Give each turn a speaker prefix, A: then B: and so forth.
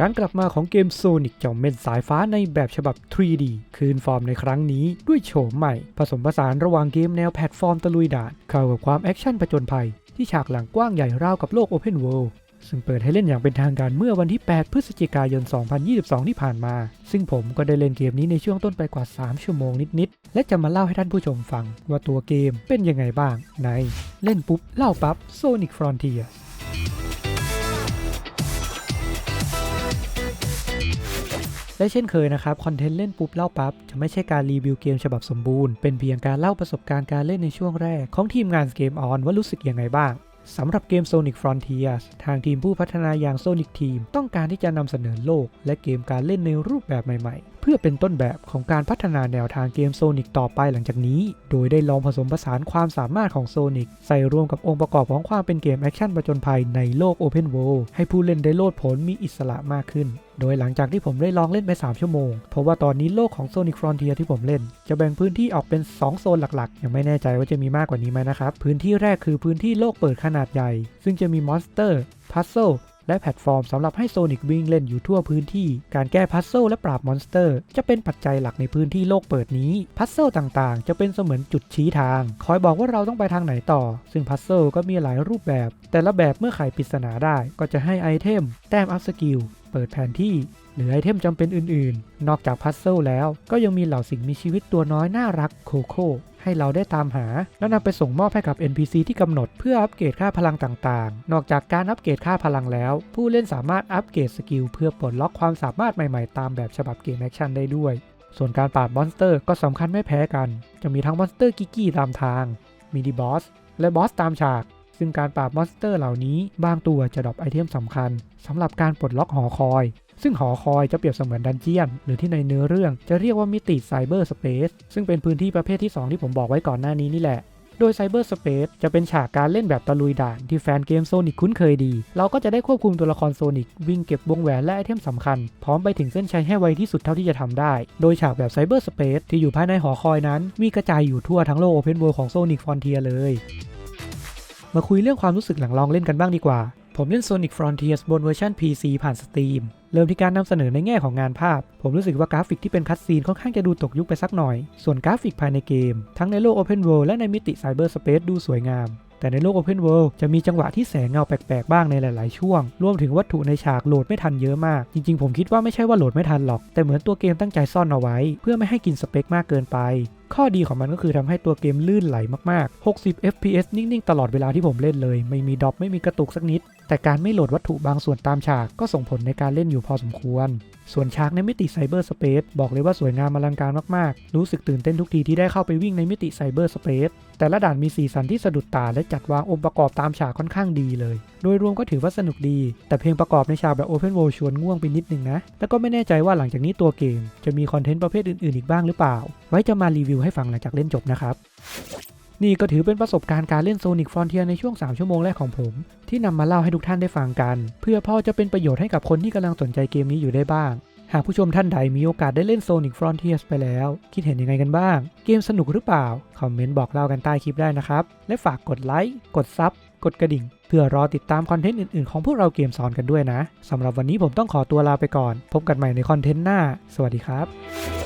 A: การกลับมาของเกมโซนิกเจ้าเม็ดสายฟ้าในแบบฉบับ 3D คืนฟอร์มในครั้งนี้ด้วยโฉมใหม่ ผสมผสานระหว่างเกมแนวแพลตฟอร์มตะลุยด่าน เข้ากับความแอคชั่นผจญภัย ที่ฉากหลังกว้างใหญ่ราวกับโลก Open World ซึ่งเปิดให้เล่นอย่างเป็นทางการเมื่อวันที่ 8 พฤศจิกายน 2022 ที่ผ่านมา ซึ่งผมก็ได้เล่นเกมนี้ในช่วงต้นไปกว่า 3 ชั่วโมงนิด ๆ และจะมาเล่าให้ท่านผู้ชมฟัง ว่าตัวเกมเป็นยังไงบ้างใน เล่นปุ๊บ เล่าปั๊บ Sonic Frontier และเช่นเคยนะครับ คอนเทนต์เล่นปุ๊บเล่าปั๊บจะไม่ใช่การรีวิวเกมฉบับสมบูรณ์ เป็นเพียงการเล่าประสบการณ์การเล่นในช่วงแรก ของทีมงานเกมออนว่ารู้สึกยังไงบ้างสำหรับเกม Sonic Frontiers ทางทีมผู้พัฒนาอย่าง Sonic Team ต้องการที่จะนำเสนอโลก และเกมการเล่นในรูปแบบใหม่ๆ พื่อเป็นต้นแบบของการพัฒนาแนวทางเกม Sonic ต่อไปหลังจากนี้ โดยได้ลองผสมผสานความสามารถของ Sonic ใส่รวมกับองค์ประกอบของความเป็นเกมแอคชั่นประจนภัยในโลก Open World ให้ผู้เล่นได้โลดผนมีอิสระมากขึ้น โดยหลังจากที่ผมได้ลองเล่นไป 3 ชั่วโมง เพราะว่าตอนนี้โลกของ Sonic Frontier ที่ผมเล่น จะแบ่งพื้นที่ออกเป็น 2 โซนหลักๆ ยังไม่แน่ใจว่าจะมีมากกว่านี้ไหมนะครับ พื้นที่แรกคือพื้นที่โลกเปิดขนาดใหญ่ ซึ่งจะมีมอนสเตอร์พัซเซิล และแพลตฟอร์มสำหรับให้โซนิกวิ่งเล่นอยู่ทั่วพื้นที่ การแก้พัซเซิลและปราบมอนสเตอร์ จะเป็นปัจจัยหลักในพื้นที่โลกเปิดนี้ พัซเซิลต่างๆ จะเป็นเสมือนจุดชี้ทาง คอยบอกว่าเราต้องไปทางไหนต่อ ซึ่งพัซเซิลก็มีหลายรูปแบบ แต่ละแบบเมื่อไขปริศนาได้ก็จะให้ไอเทม แต้มอัพสกิล เปิดแผนที่ หรือไอเทมจำเป็นอื่นๆ นอกจากพัซเซิลแล้ว ก็ยังมีเหล่าสิ่งมีชีวิตตัวน้อยน่ารักโคโค่ให้เราได้ตามหา แล้วนำไปส่งมอบให้กับ NPC ที่กำหนดเพื่ออัปเกรดค่าพลังต่างๆ นอกจากการอัปเกรดค่าพลังแล้ว ผู้เล่นสามารถอัปเกรดสกิลเพื่อปลดล็อกความสามารถใหม่ๆ ตามแบบฉบับเกมแอคชั่นได้ด้วย ส่วนการปราบมอนสเตอร์ก็สำคัญไม่แพ้กัน จะมีทั้งมอนสเตอร์กิกี้ตามทางมินิบอสและบอสตามฉากซึ่งการปราบมอนสเตอร์เหล่านี้ บางตัวจะดรอปไอเทมสำคัญสำหรับการปลดล็อกหอคอย ซึ่งหอคอยจะเปรียบเสมือนดันเจียน หรือที่ในเนื้อเรื่องจะเรียกว่ามิติไซเบอร์สเปซซึ่งเป็นพื้นที่ประเภทที่ 2 ที่ผมบอกไว้ก่อนหน้านี้นี่แหละ โดยไซเบอร์สเปซจะเป็นฉากการเล่นแบบตะลุยด่าน ที่แฟนเกมโซนิกคุ้นเคยดี เราก็จะได้ควบคุมตัวละครโซนิกวิ่งเก็บวงแหวนและไอเทมสำคัญ พร้อมไปถึงเส้นชัยให้ไวที่สุดเท่าที่จะทำได้ โดยฉากแบบไซเบอร์สเปซที่อยู่ภายในหอคอยนั้น มีกระจายอยู่ทั่วทั้งโลกโอเพนเวิลด์ของโซนิกฟอนเทียเลยมาคุยเรื่องความรู้สึกหลังลองเล่นกันบ้างดีกว่า ผมเล่น Sonic Frontiers บนเวอร์ชัน PC ผ่าน Steam เริ่มที่การนำเสนอในแง่ของงานภาพ ผมรู้สึกว่ากราฟิกที่เป็นคัตซีนค่อนข้างจะดูตกยุคไปสักหน่อย ส่วนกราฟิกภายในเกม ทั้งในโลก Open World และในมิติ Cyber Space ดูสวยงาม แต่ในโลก Open World จะมีจังหวะที่แสงเงาแปลกๆ บ้างในหลายๆ ช่วง รวมถึงวัตถุในฉากโหลดไม่ทันเยอะมาก จริงๆ ผมคิดว่าไม่ใช่ว่าโหลดไม่ทันหรอก แต่เหมือนตัวเกมตั้งใจซ่อนเอาไว้ เพื่อไม่ให้กินสเปคมากเกินไป ข้อดีของมันก็คือทำให้ตัวเกมลื่นไหลมากๆ 60 fps นิ่ง ๆ ตลอดเวลาที่ผมเล่นเลย ไม่มีดรอปไม่มีกระตุกสักนิด แต่การไม่โหลดวัตถุบางส่วนตามฉากก็ส่งผลในการเล่นอยู่พอสมควร ส่วนฉากในมิติไซเบอร์สเปซบอกเลยว่าสวยงามอลังการมาก ๆ รู้สึกตื่นเต้นทุกทีที่ได้เข้าไปวิ่งในมิติไซเบอร์สเปซแต่ละด่านมีสีสันที่สะดุดตาและจัดวางองค์ประกอบตามฉากค่อนข้างดีเลย โดยรวมก็ถือว่าสนุกดี แต่เพลงประกอบในฉากแบบ Open World ชวนง่วงไปนิดนึงนะ แล้วก็ไม่แน่ใจว่าหลังจากนี้ตัวเกม จะมีคอนเทนต์ประเภทอื่นๆอีกบ้างหรือเปล่า ไว้จะมารีวิวให้ฟังหลังจากเล่นจบนะครับ นี่ก็ถือเป็นประสบการณ์การเล่น Sonic Frontier ในช่วง 3 ชั่วโมงแรกของผม ที่นำมาเล่าให้ทุกท่านได้ฟังกัน เพื่อพอจะเป็นประโยชน์ให้กับคนที่กำลังสนใจเกมนี้อยู่ได้บ้าง หากผู้ชมท่านใดมีโอกาสได้เล่น Sonic Frontiers ไปแล้ว คิดเห็นยังไงกันบ้าง เกมสนุกหรือเปล่า คอมเมนต์บอกเล่ากันใต้คลิปได้นะครับ และฝากกดไลค์ กดซับกดกระดิ่งเพื่อรอติดตามคอนเทนต์อื่น ๆ ของพวกเราเกมสอนกันด้วยนะ สำหรับวันนี้ผมต้องขอตัวลาไปก่อน พบกันใหม่ในคอนเทนต์หน้า สวัสดีครับ